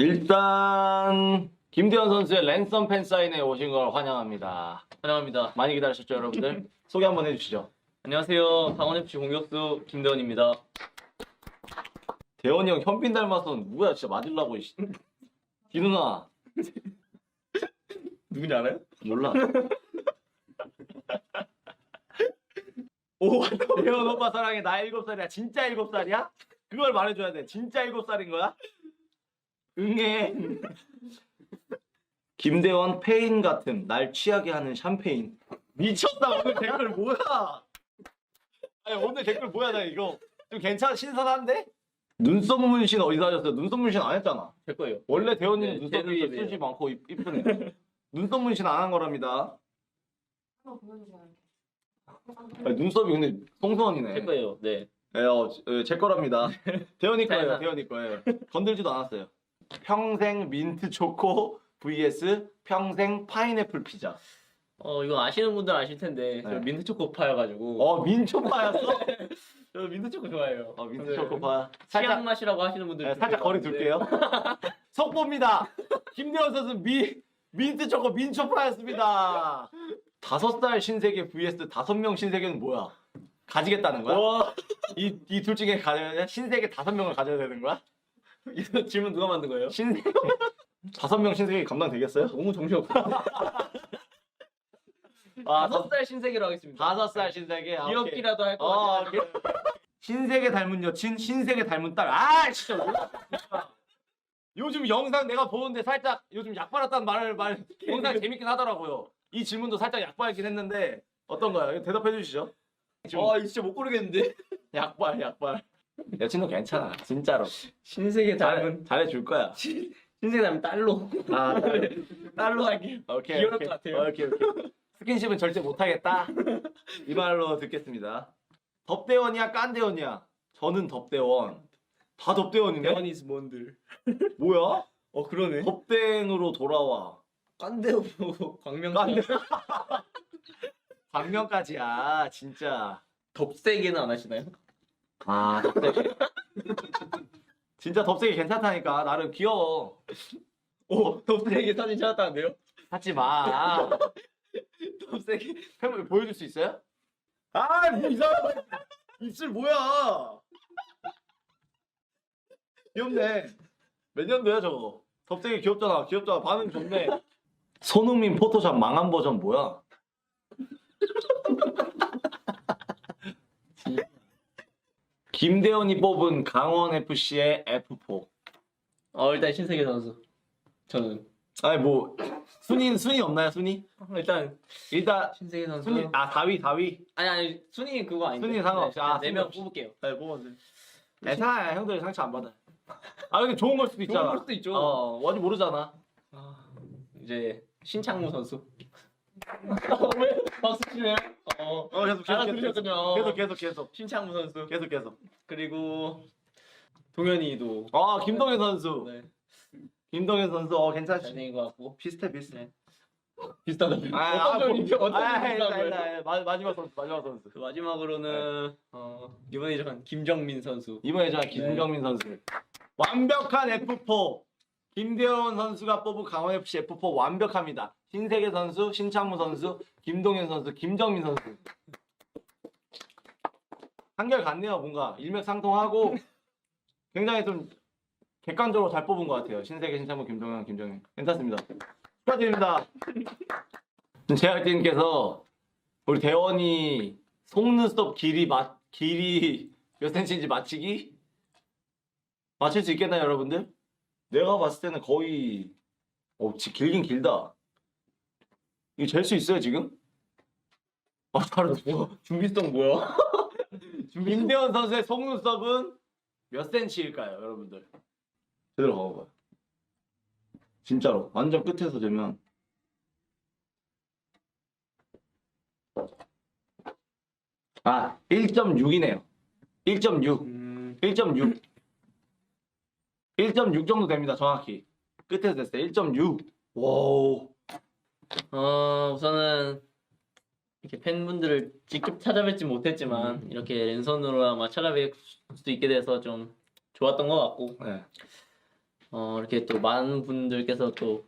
일단 김대현 선수의 랜선 팬 사인회 오신 걸 환영합니다. 환영합니다. 많이 기다리셨죠, 여러분들? 소개 한번 해주시죠. 안녕하세요. 강원FC 공격수 김대원입니다. 대현이 형 현빈 닮아서 누구야, 진짜 맞으려고. 이씨. 기누나 누군지 알아요? 몰라. 오, 대현 오빠 사랑해 나 일곱 살이야. 진짜 일곱 살이야? 그걸 말해줘야 돼. 진짜 일곱 살인 거야? 응해. 김대원 페인 같음 날 취하게 하는 샴페인. 미쳤다 오늘 댓글 뭐야? 아니 오늘 댓글 뭐야 나 이거 좀 괜찮아 신선한데? 눈썹 문신 어디서 하셨어요? 눈썹 문신 안 했잖아. 제 거예요. 원래 대원님 네, 제 눈썹이 눈썹이에요. 숱이 많고 이- 이쁘네. 눈썹 문신 안 한 거랍니다. 한번 보여주세요. 아니, 눈썹이 근데. 제 거예요. 네. 예, 어, 예, 제 거랍니다. 대현이 거예요, 잘 대현이 거예요. 건들지도 않았어요. 평생 민트 초코 vs 평생 파인애플 피자. 어, 이거 아시는 분들 아실 텐데 저 네. 민트 초코파여가지고 어, 민초파였어? 저 민트 초코 좋아해요. 어, 민트 네. 초코파. 살짝, 맛이라고 하시는 분들 예, 살짝 거리 둘게요. 속보입니다. 김대현 선수 미, 민트 초코 민초파였습니다. 다섯 살 신세계 vs 다섯 명 신세계는 뭐야? 가지겠다는 거야? 와, 이이 둘 중에 가져야 돼? 신세계 다섯 명을 가져야 되는 거야? 이거 질문 누가 만든 거예요? 신세계 다섯 명 신세계 감당 되겠어요? 너무 정신없어. 아, 다섯 살 신세계로 하겠습니다. 다섯 살 신세계. 아, 오케이. 귀엽기라도 할 것 어, 같아요. 오케이. 신세계 닮은 여친, 신세계 닮은 딸. 아, 진짜. 요즘 영상 내가 보는데 살짝 요즘 약 발랐다는 말을 말 영상 재밌긴 하더라고요. 이 질문도 살짝 약 발긴 했는데 어떤가요? 대답해 주시죠. 아, 이거 진짜 못 고르겠는데. 약발, 약발. 여친도 괜찮아, 진짜로. 신세계 잘, 닮은 잘해줄 거야. 신세계 닮은 딸로 아, 딸로 할게요. 오케이. 귀여울 오케이. 것 같아요. 오케이, 오케이. 스킨십은 절대 못하겠다. 이 말로 듣겠습니다. 덥대원이야, 깐대원이야? 저는 덥대원. 다 덥대원이네. 대원이스 뭔들. 뭐야? 어, 그러네. 덥땡으로 돌아와. 보고 광명 깐대. 광명까지야, 진짜. 덥세게는 안 하시나요? 아, 덥세게. 진짜 덥세게 괜찮다니까. 나름 귀여워. 오, 덥세게 사진 찾았다는데요? 하지 마. 덥세게. 팬분 보여줄 수 있어요? 아, 뭐 이상한 입술 뭐야? 귀엽네. 몇 년도야 저거? 덥되게 귀엽잖아. 귀엽잖아. 반응 좋네. 손흥민 포토샵 망한 버전 뭐야? 김대현이 뽑은 강원 FC의 F4. 어, 일단 신세계 선수. 저는. 아니 뭐 순위 순위 없나요 순위? 일단 일단 신세계 선수. 순위 아 4위 4위. 아니 아니 순위 그거 아닌데. 순위 상관없이. 아, 네명 없이. 뽑을게요. 네 뽑아주세요. 괜찮아 형들 상처 안 받아. 아 근데 좋은 걸 수도 있잖아. 좋은 걸 수도 있죠. 어 어디 모르잖아. 아, 이제 신창무 선수. 왜 박수 치네요? 어. 어 계속 계속 알아들으셨군요. 계속 계속 계속 신창무 선수. 계속 계속. 그리고 동현이도 아 김동현 선수. 네, 김동현 선수 어 괜찮지. 잘생긴 것 같고 비슷해 비슷해. 비슷하다. 아, 어떤 점이 뭐- 어떤 아, 점이 일단, 비슷한 거예요? 일단, 마- 마지막 선수 마지막 선수. 그 마지막으로는 어, 이번에 제한 김정민 선수. 이번에 저 김경민 선수. 완벽한 F4. 김대원 선수가 뽑은 강원 FC F4 완벽합니다. 신세계 선수, 신창무 선수, 김동현 선수, 김정민 선수. 한결 같네요, 뭔가 일맥상통하고 굉장히 좀 객관적으로 잘 뽑은 것 같아요. 신세계, 신창무, 김동현, 김정민 괜찮습니다. 축하드립니다. 제작진께서 우리 대원이 속눈썹 길이 맞 길이 몇 센치인지 맞히기 맞힐 수 있겠나요, 여러분들? 내가 봤을 때는 거의 어, 지- 길긴 길다. 이거 잴 수 있어요, 지금? 아, 바로 뭐 준비성 뭐야? 김대현 선수의 속눈썹은 몇 센치일까요, 여러분들? 제대로 가봐봐요. 진짜로 완전 끝에서 되면 아 1.6이네요. 1.6, 음, 1.6, 1.6 정도 됩니다, 정확히. 끝에서 됐어요. 1.6. 와우. 어 우선은 이렇게 팬분들을 직접 찾아뵙지 못했지만 이렇게 랜선으로 아마 찾아뵐 수도 있게 돼서 좀 좋았던 것 같고 네. 어 이렇게 또 많은 분들께서 또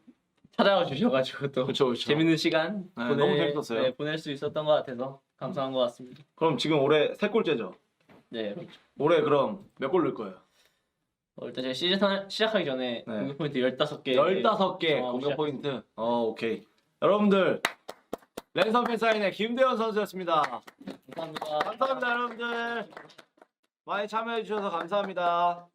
찾아와 주셔가지고 또 그렇죠, 그렇죠. 재밌는 시간 네, 너무 재밌었어요. 네, 보낼 수 있었던 것 같아서 감사한 것 같습니다. 그럼 지금 올해 세 골째죠. 네, 그렇죠. 올해 그럼 몇 골 넣을 거예요? 어, 일단 제가 시즌 시작하기 전에 네. 공격 포인트 15개 15개 어, 공격 포인트. 어, 오케이. 여러분들 랜선 팬사인의 김대현 선수였습니다. 감사합니다. 감사합니다, 여러분들. 많이 참여해 주셔서 감사합니다.